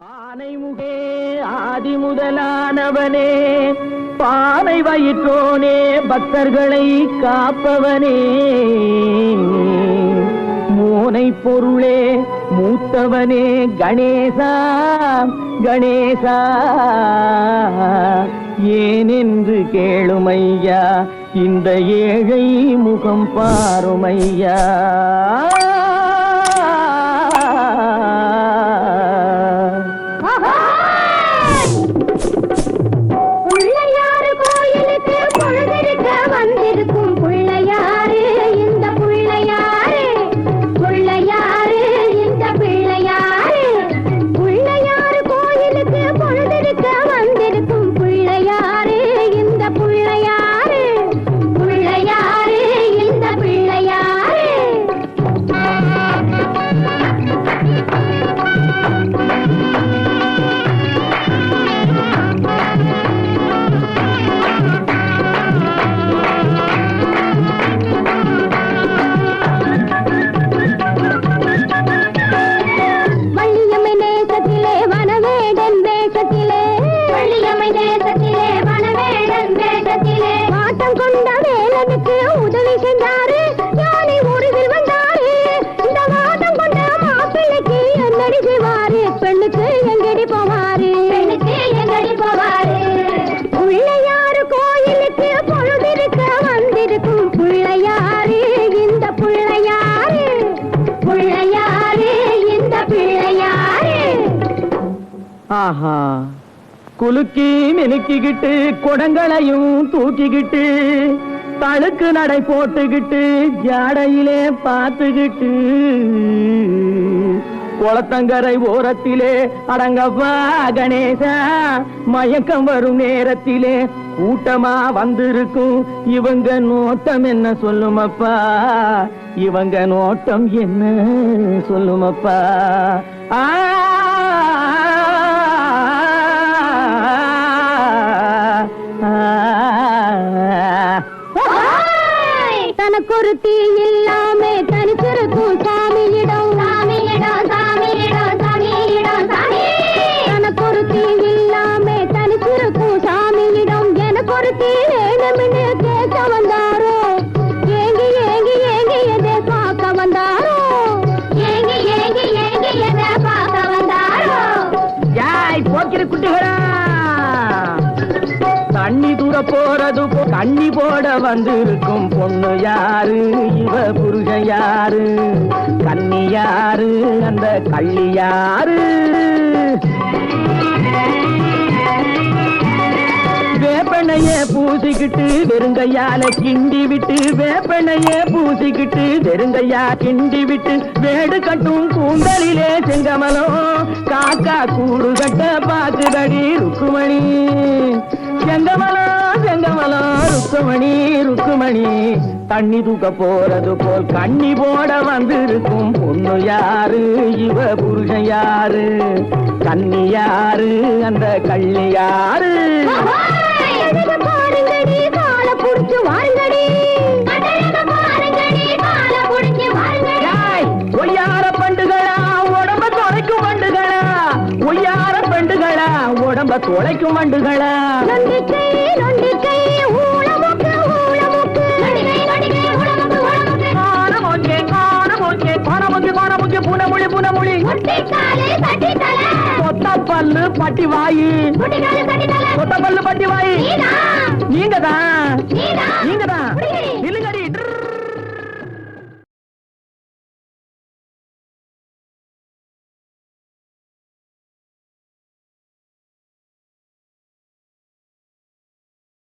ஆனைமுகே ஆதி முதலானவனே பானை வயிற்றோனே பக்தர்களை காப்பவனே. மோனை பொருளே மூத்தவனே கணேசா கணேசா. ஏனென்று கேளுமையா இந்த ஏழை முகம் பாருமையா. பெண்ணுக்கு எங்கடி போவாரு? பெண்ணுக்கு எங்கடி போவாரு? பிள்ளையாரு கோயிலுக்கு பொழுதிருக்க வந்திருக்கும் பிள்ளையாரு இந்த பிள்ளையாரு. பிள்ளையாரு இந்த பிள்ளையாரு. ஆஹா. குலுக்கி மினுக்கிக்கிட்டு குடங்களையும் தூக்கிக்கிட்டு தழுக்கு நடை போட்டுக்கிட்டு ஜாடையிலே பார்த்துக்கிட்டு குளத்தங்கரை ஓரத்திலே. அடங்கப்பா கணேசா மயக்கம் வரும் நேரத்திலே. கூட்டமா வந்திருக்கும் இவங்க நோட்டம் என்ன சொல்லுமப்பா? இவங்க நோட்டம் என்ன சொல்லுமப்பா? ஆ வேணும்னு கேட்க வந்தாரோ ஏங்கி ஏங்கி ஏங்கி எதை பார்க்க வந்தாரோ ஏங்கி ஏங்கி ஏங்கி எதை பார்க்க வந்தாரோ யாய் போக்கிற குட்டிகளா. தண்ணி தூர போறது தண்ணி கண்ணி போட வந்திருக்கும் பொண்ணு யாரு? இவ புருஷன் யாரு? கண்ணி யாரு? அந்த கள்ளி யாரு? வேப்பனைய பூசிக்கிட்டு வெறுங்கையால கிண்டி விட்டு வேப்பனைய பூசிக்கிட்டு வெறுங்கையா கிண்டி விட்டு வேடு கட்டும் கூந்தலிலே செங்கமலம் காக்கா கூடு கட்ட பாக்குதடி ருக்குமணி. செங்கமலம் செங்கமலம் ருக்குமணி ருக்குமணி. தண்ணி தூக்க போறது போல் கண்ணி போட வந்திருக்கும் பொண்ணு யாரு? இவ புருஷன் யாரு? கண்ணி யாரு? அந்த கள்ளி யாரு? முட்டிக்காலே தட்டித்தலை கொத்த பல்லு பட்டி வாயி பல்லு பட்டி வாயி நீங்க தான் நீங்க தான்